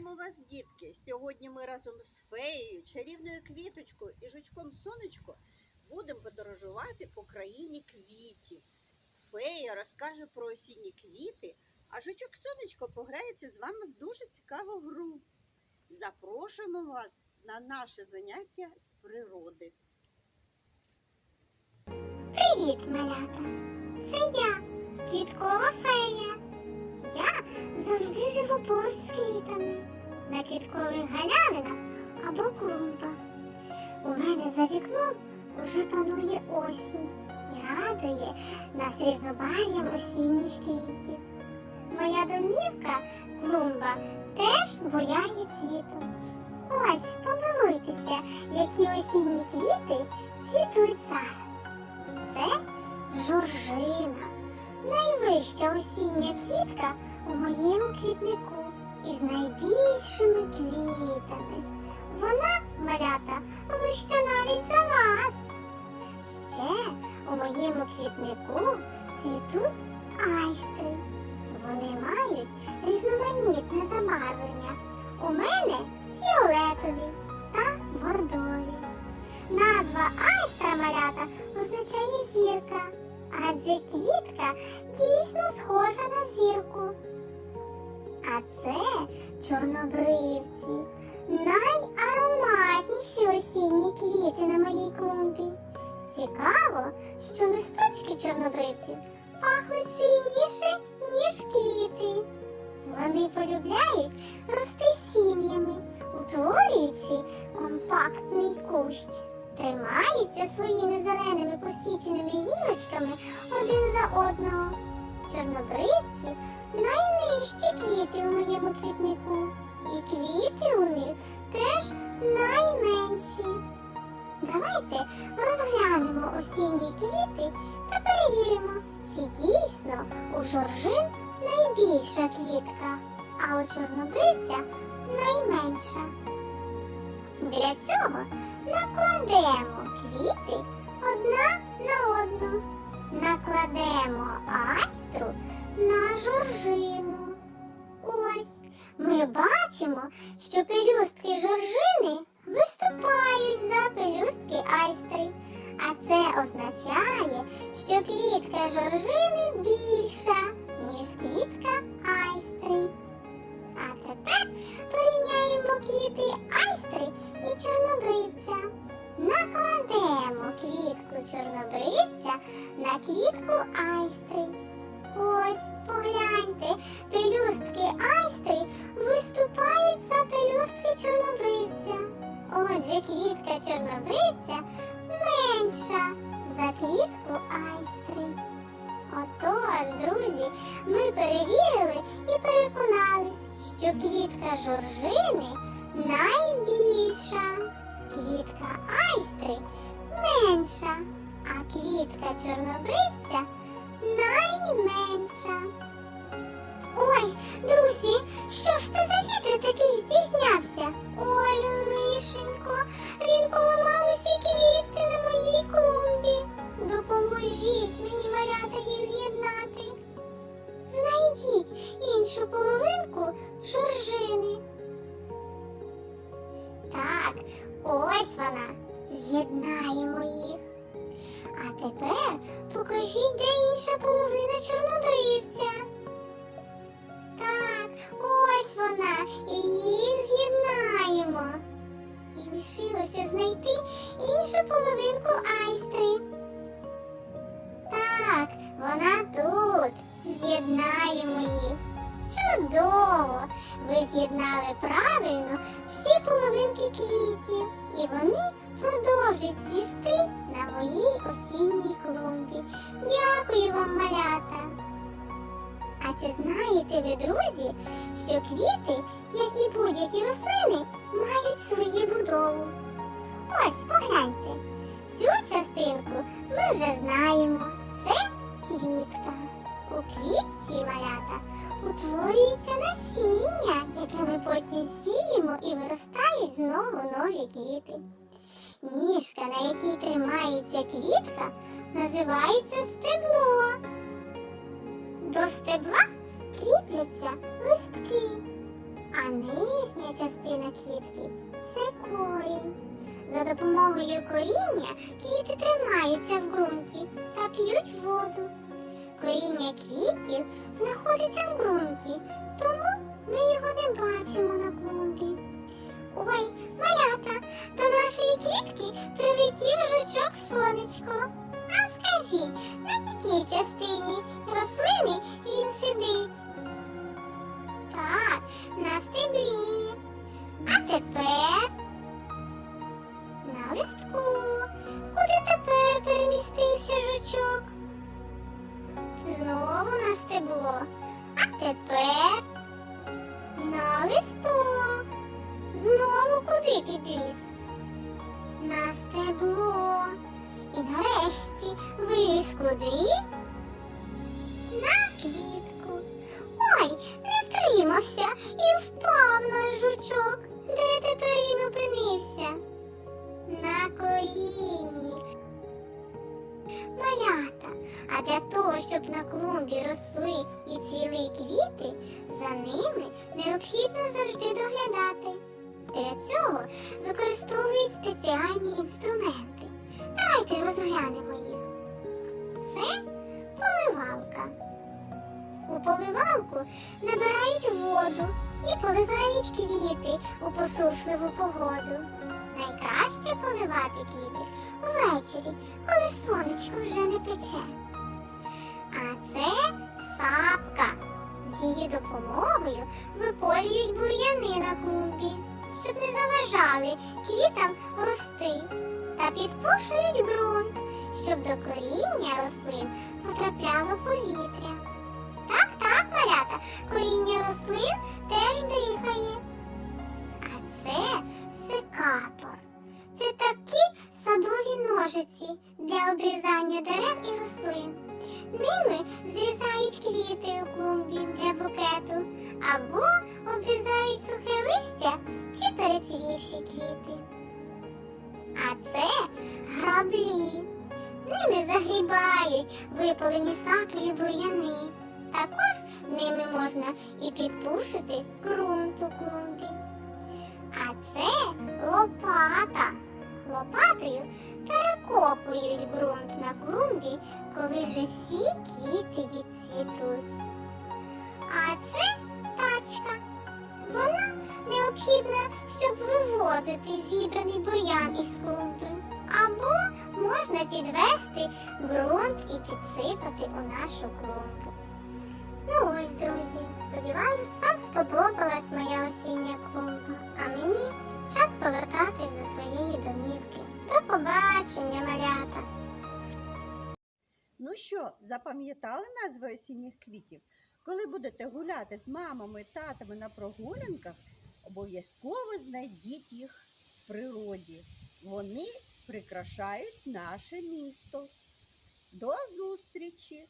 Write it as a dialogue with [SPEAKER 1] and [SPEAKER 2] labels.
[SPEAKER 1] Вітаємо вас, дітки! Сьогодні ми разом з феєю, чарівною квіточкою і жучком сонечко будемо подорожувати по країні квітів. Фея розкаже про осінні квіти, а жучок сонечко пограється з вами в дуже цікаву гру. Запрошуємо вас на наше заняття з природи.
[SPEAKER 2] Привіт, малята! Це я, квіткова фея. Я завжди живу поруч з квітами на квіткових галявинах або клумбах. У мене за вікном уже панує осінь і радує нас різнобарв'ям осінніх квітів. Моя домівка, клумба, теж буяє цвітом. Ось, помилуйтеся, які осінні квіти цвітуть зараз. Це жоржина, найвища осіння квітка у моєму квітнику із найбільшими квітами. Вона, малята, вища навіть за вас. Ще у моєму квітнику цвітуть айстри. Вони мають різноманітне забарвлення. У мене фіолетові та бордові. Назва айстра малята означає зірка, адже квітка дійсно схожа на зірку. А це чорнобривці, найароматніші осінні квіти на моїй клумбі. Цікаво, що листочки чорнобривців пахнуть сильніше, ніж квіти. Вони полюбляють рости сім'ями, утворюючи компактний кущ. Тримаються своїми зеленими посіченими гілочками один за одного. Чорнобривці найнижчі квіти у моєму квітнику, і квіти у них теж найменші. Давайте розглянемо осінні квіти та перевіримо, чи дійсно у жоржин найбільша квітка, а у чорнобривця найменша. Для цього накладемо квіти одна на одну. Накладемо астру на жоржину. Ось ми бачимо, що пелюстки жоржини виступають за пелюстки айстри. А це означає, що квітка жоржини більша, ніж квітка айстри. А тепер порівняємо квіти айстри і чорнобривця. Накладемо чорнобривця на квітку айстри. Ось, погляньте, пелюстки айстри виступають за пелюстки чорнобривця. Отже, квітка чорнобривця менша за квітку айстри. Отож, друзі, ми перевірили і переконались, що квітка жоржини найбільша, квітка айстри менша, а квітка чорнобривця найменша. Ой, друзі, що ж це за вітер такий здійснявся? Ой, лишенько, він поламав усі квіти на моїй клумбі. Допоможіть мені малята їх з'єднати. Знайдіть іншу половинку жоржини. Так, ось вона. З'єднаємо їх. Тепер покажіть, де інша половина чорнобривця. Так, ось вона. І їх з'єднаємо. І лишилося знайти іншу половинку айстри. Так, вона тут. З'єднаємо їх. Чудово! Ви з'єднали правильно всі половинки квітів, і вони продовжать цвісти на моїй осінній клумбі. Дякую вам, малята! А чи знаєте ви, друзі, що квіти, як і будь-які рослини, мають свою будову? Ось погляньте. Цю частинку ми вже знаємо. Це квітка. У квітці малята утворюється насіння, яке ми потім сіємо і виростають знову нові квіти. Ніжка, на якій тримається квітка, називається стебло. До стебла кріпляться листки, а нижня частина квітки це корінь. За допомогою коріння квіти тримаються в ґрунті та п'ють воду. Коріння квітів знаходиться в ґрунті, тому ми його не бачимо на клумбі. До клітки прилетів жучок сонечко. А скажіть, на якій частині рослини він сидить? Так, на стеблі. А тепер на листку. На стебло. І нарешті виліз куди? На квітку. Ой, не втримався і впав наш жучок. Де тепер він опинився? На корінні. Малята, а для того, щоб на клумбі росли і цвіли квіти, за ними необхідно завжди доглядати. Для цього використовують спеціальні інструменти. Давайте розглянемо їх. Це поливалка. У поливалку набирають воду і поливають квіти у посушливу погоду. Найкраще поливати квіти ввечері, коли сонечко вже не пече. А це сапка. З її допомогою виполюють бур'яни на клумбі, щоб не заважали квітам рости, та підпушують ґрунт, щоб до коріння рослин потрапляло повітря. Так, так, малята, коріння рослин теж дихає. А це секатор. Це такі садові ножиці для обрізання дерев і рослин. Ними зрізають квіти у клумбі для букету або обрізають чи квіти. А це граблі. Ними загрібають випалені сакою бур'яни. Також ними можна і підпушити ґрунт у клумбі. А це лопата. Лопатою перекопують ґрунт на клумбі, коли вже всі квіти відцвітуть. Щоб вивозити зібраний бур'ян із клумби. Або можна підвести ґрунт і підсипати у нашу клумбу. Ну ось, друзі, сподіваюсь, вам сподобалась моя осіння клумба, а мені час повертатись до своєї домівки. До побачення, малята!
[SPEAKER 1] Ну що, запам'ятали назви осінніх квітів? Коли будете гуляти з мамами, татами на прогулянках, обов'язково знайдіть їх в природі. Вони прикрашають наше місто. До зустрічі!